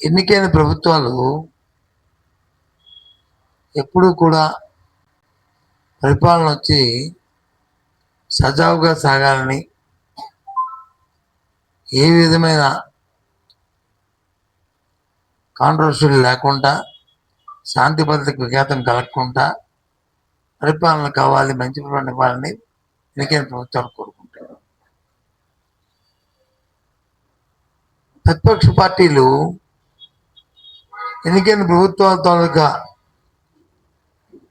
ఎన్నికైన ప్రభుత్వాలు ఎప్పుడూ కూడా పరిపాలన వచ్చి సజావుగా సాగాలని ఏ విధమైన కాంట్రవర్షియల్ లేకుండా శాంతి భద్రతకు విఘాతం కలగకుండా పరిపాలన కావాలి మంచి పరిపాలన ఇవ్వాలని ఎన్నికైన ప్రభుత్వాలు కోరుకుంటారు ప్రతిపక్ష పార్టీలు ఎన్నికైన ప్రభుత్వాల తాలూకా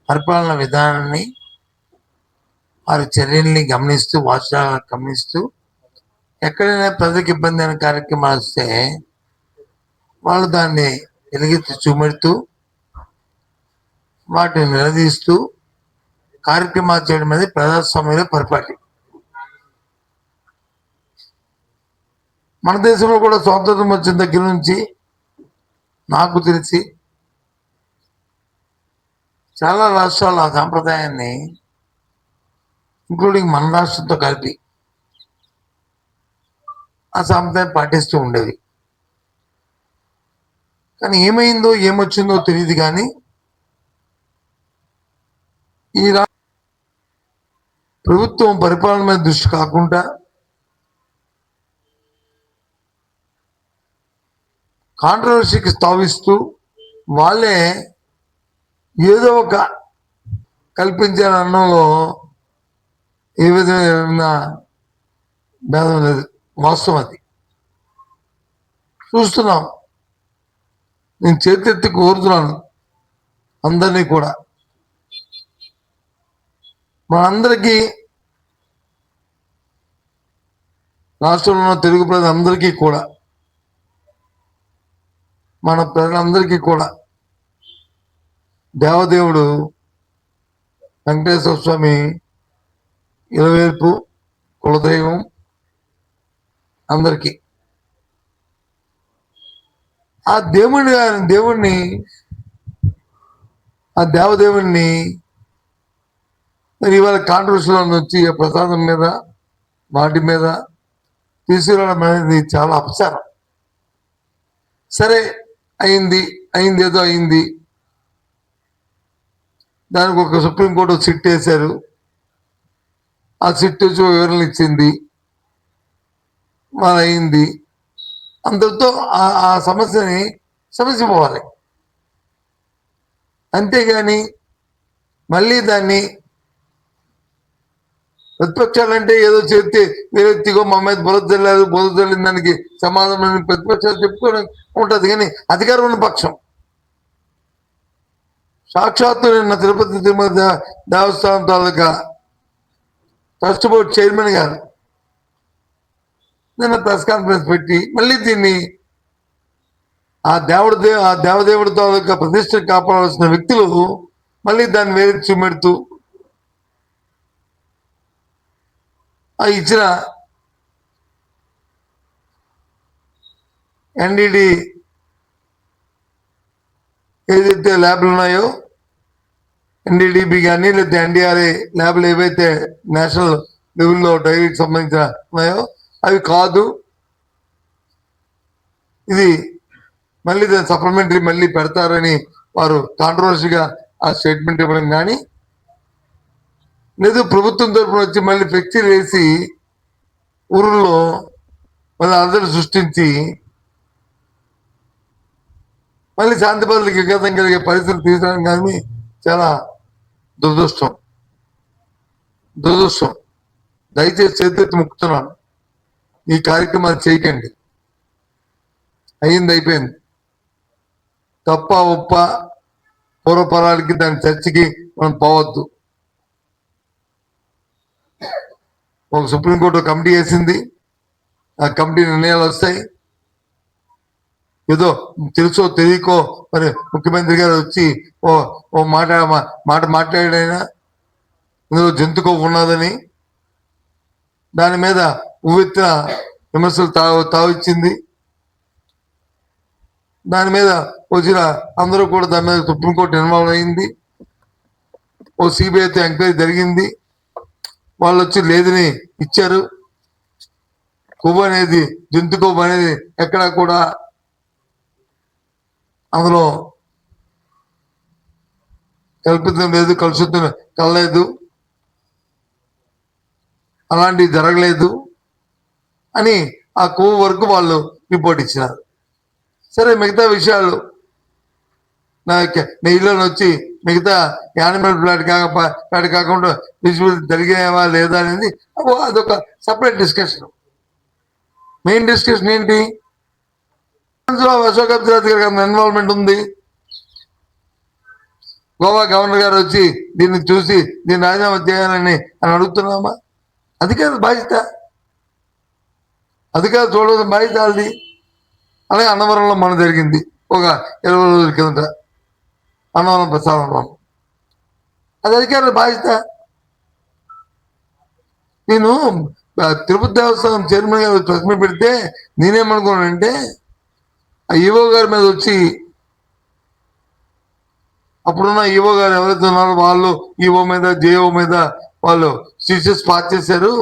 పరిపాలన విధానాన్ని వారి చర్యల్ని గమనిస్తూ వాస్తవాలను గమనిస్తూ ఎక్కడైనా ప్రజలకు ఇబ్బంది అయిన కార్యక్రమాలు వస్తే వాళ్ళు దాన్ని వెలిగెత్తి చూమెడుతూ వాటిని నిలదీస్తూ కార్యక్రమాలు చేయడం అనేది ప్రజాస్వామ్యంలో పరిపాటి. మన దేశంలో కూడా స్వాతంత్రం వచ్చిన దగ్గర నుంచి నాకు తెలిసి చాలా రాష్ట్రాలు ఆ సాంప్రదాయాన్ని ఇంక్లూడింగ్ మన రాష్ట్రంతో కలిపి ఆ సాంప్రదాయం పాటిస్తూ ఉండేది కానీ ఏమైందో ఏమొచ్చిందో తెలియదు కానీ ఈ రా ప్రభుత్వం పరిపాలన మీద దృష్టి కాకుండా కాంట్రవర్సీకి స్థావిస్తూ వాళ్ళే ఏదో ఒక కల్పించాల అన్నంలో ఏ విధమైన భేదం లేదు. వాస్తవం అది. చూస్తున్నాం. నేను చేతెత్తి కోరుతున్నాను అందరినీ కూడా. మనందరికీ రాష్ట్రంలో ఉన్న తెలుగు ప్రజలందరికీ కూడా మన ప్రజలందరికీ కూడా. దేవదేవుడు వెంకటేశ్వర స్వామి ఇలవేల్పు కులదైవం అందరికీ. ఆ దేవుని దేవుణ్ణి ఆ దేవదేవుణ్ణి మరి ఇవాళ కాంట్రవర్సీలో వచ్చి ఆ ప్రసాదం మీద వాటి మీద తీసుకురావడం అనేది చాలా అపచారం. సరే అయింది అయింది ఏదో అయింది. దానికి ఒక సుప్రీంకోర్టు సిట్ వేశారు. ఆ సిట్ వచ్చి వివరణ ఇచ్చింది. మరి అయింది. అంతటితో ఆ- ఆ సమస్యని సమస్య పోవాలి అంతేగాని మళ్ళీ దాన్ని ప్రతిపక్షాలంటే ఏదో చేస్తే వేరెత్తిగో మా మీద బురద జల్లారు బురద జల్లిన దానికి సమాధానం ప్రతిపక్షాలు చెప్పుకోవడం ఉంటుంది. కానీ అధికారం ఉన్న పక్షం. సాక్షాత్తు నిన్న తిరుపతి తిరుమల దేవస్థానం తాలూకా ట్రస్ట్ బోర్డు చైర్మన్ గారు నిన్న ప్రెస్ కాన్ఫరెన్స్ పెట్టి మళ్ళీ దీన్ని ఆ దేవుడి దే ఆ దేవదేవుడి తాలూకా ప్రతిష్ట కాపాడాల్సిన వ్యక్తులు మళ్ళీ దాన్ని వేరే చూపెడుతూ ఆ ఇచ్చిన ఎన్డిడి ఏదైతే ల్యాబ్లు ఉన్నాయో ఎన్డీడీబీ కానీ లేదా ఎన్డీఆర్ఏ ల్యాబ్లు ఏవైతే నేషనల్ లెవెల్లో డైరీకి సంబంధించిన ఉన్నాయో అవి కాదు. ఇది మళ్ళీ దాని సప్లిమెంటరీ మళ్ళీ పెడతారని వారు కాంట్రవర్సీగా ఆ స్టేట్మెంట్ ఇవ్వడం కానీ లేదు ప్రభుత్వం తరపున వచ్చి మళ్ళీ ఫ్లెక్సీలు వేసి ఊరిలో మళ్ళీ అందరూ సృష్టించి మళ్ళీ శాంతి భద్రతకి విఘాతం కలిగే పరిస్థితులు తీర్చడం కానీ చాలా దురదృష్టం. దురదృష్టం. దయచేసి చేతి ముక్కుతున్నాను. ఈ కార్యక్రమాలు చేయకండి. అయింది అయిపోయింది. తప్ప ఉప్ప పూర్వపరాలకి దాని చర్చకి మనం పోవద్దు. ఒక సుప్రీంకోర్టు కమిటీ వేసింది. ఆ కమిటీ నిర్ణయాలు వస్తాయి. ఏదో తెలుసో తెలియకో మరి ముఖ్యమంత్రి గారు వచ్చి ఓ ఓ మాట మాట మాట్లాడాడైనా ఇందులో జంతుకో ఉన్నదని దాని మీద ఉవ్వెత్తిన విమర్శలు తా తావిచ్చింది దాని మీద వచ్చిన అందరూ కూడా దాని మీద సుప్రీంకోర్టు ఇన్వాల్వ్ అయింది ఓ సిబిఐతో ఎంక్వైరీ జరిగింది. వాళ్ళు వచ్చి లేదని ఇచ్చారు. కొవ్వు అనేది జంతు కొవ్వు అనేది ఎక్కడా కూడా అందులో కల్పితం లేదు కలుషితం కలలేదు. అలాంటివి జరగలేదు అని ఆ కొవ్వు వరకు వాళ్ళు రిపోర్ట్ ఇచ్చినారు. సరే మిగతా విషయాలు నా నెయ్యిలో వచ్చి మిగతా యానిమల్ ఫ్లాట్ కాక ఫ్లాట్ కాకుండా విజిబుల్ జరిగావా లేదా అనేది అబ్బో అదొక సపరేట్ డిస్కషన్. మెయిన్ డిస్కషన్ ఏంటి? అశోక్ అబ్దురాజ్ గారి ఇన్వాల్వ్మెంట్ ఉంది. గోవా గవర్నర్ గారు వచ్చి దీన్ని చూసి దీన్ని రాజీనామా చేయాలని అని అడుగుతున్నామా? అది కాదు బాధ్యత. అది కాదు చూడవలసిన బాధ్యత అది అలాగే అన్నవరంలో మన జరిగింది. ఒక ఇరవై రోజుల కిందట. అన్నవరం ప్రసాదంలో అది అధికారుల బాధ్యత నేను తిరుపతి దేవస్థానం చైర్మన్ గారు ప్రెస్ మీట్ పెడితే నేనేమనుకున్నానంటే ఆ ఈవో గారి మీద వచ్చి అప్పుడున్న ఈవో గారు ఎవరైతే ఉన్నారో వాళ్ళు ఈవో మీద జేఓ మీద వాళ్ళు సీసెస్ పాస్ చేశారు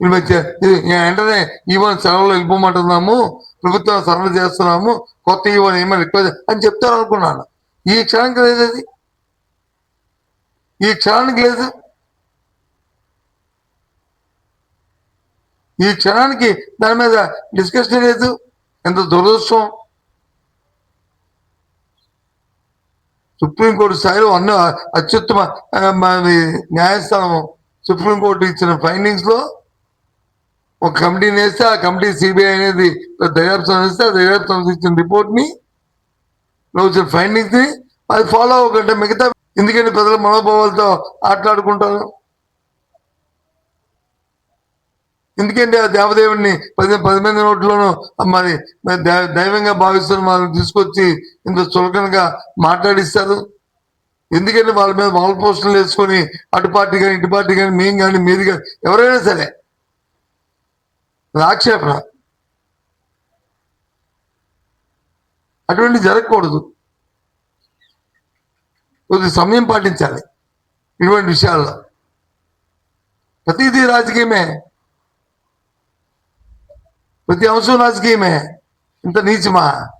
వెంటనే ఈవో సెలవులు వెళ్ళిపోమంటున్నాము ప్రభుత్వం సరళ చేస్తున్నాము కొత్త ఈవో ఏమైనా రిక్వెస్ట్ అని చెప్తారు అనుకున్నాను ఈ క్షణానికి లేదు అది. ఈ క్షణానికి లేదు. ఈ క్షణానికి దాని మీద డిస్కషన్ లేదు. ఎంత దురదృష్టం. సుప్రీంకోర్టు స్థాయిలో అన్న అత్యుత్తమ న్యాయస్థానం సుప్రీంకోర్టు ఇచ్చిన ఫైండింగ్స్లో ఒక కమిటీని వేస్తే ఆ కమిటీ సిబిఐ అనేది దర్యాప్తు సంస్థ వేస్తే ఆ దర్యాప్తు సంస్థ ఇచ్చిన రిపోర్ట్ నువ్వు లో వచ్చిన ఫైండింగ్స్ని అది ఫాలో అవ్వకంటే మిగతా ఎందుకంటే ప్రజల మనోభావాలతో ఆటలాడుకుంటారు ఎందుకంటే ఆ దేవదేవుడిని పది పది మంది నోట్లోనూ మరి దైవంగా భావిస్తున్న వాళ్ళని తీసుకొచ్చి ఇంత చులకనగా మాట్లాడిస్తారు. ఎందుకంటే వాళ్ళ మీద వాళ్ళ పోస్టులు వేసుకొని అటు పార్టీ కానీ ఇటు పార్టీ కానీ మేము కానీ మీది కానీ ఎవరైనా సరే. అది అటువంటి జరగకూడదు. కొద్ది సమయం పాటించాలి. ఇటువంటి విషయాల్లో. ప్రతిదీ రాజకీయమే. ప్రతి అంశం రాజకీయమే. ఇంత నీచమా?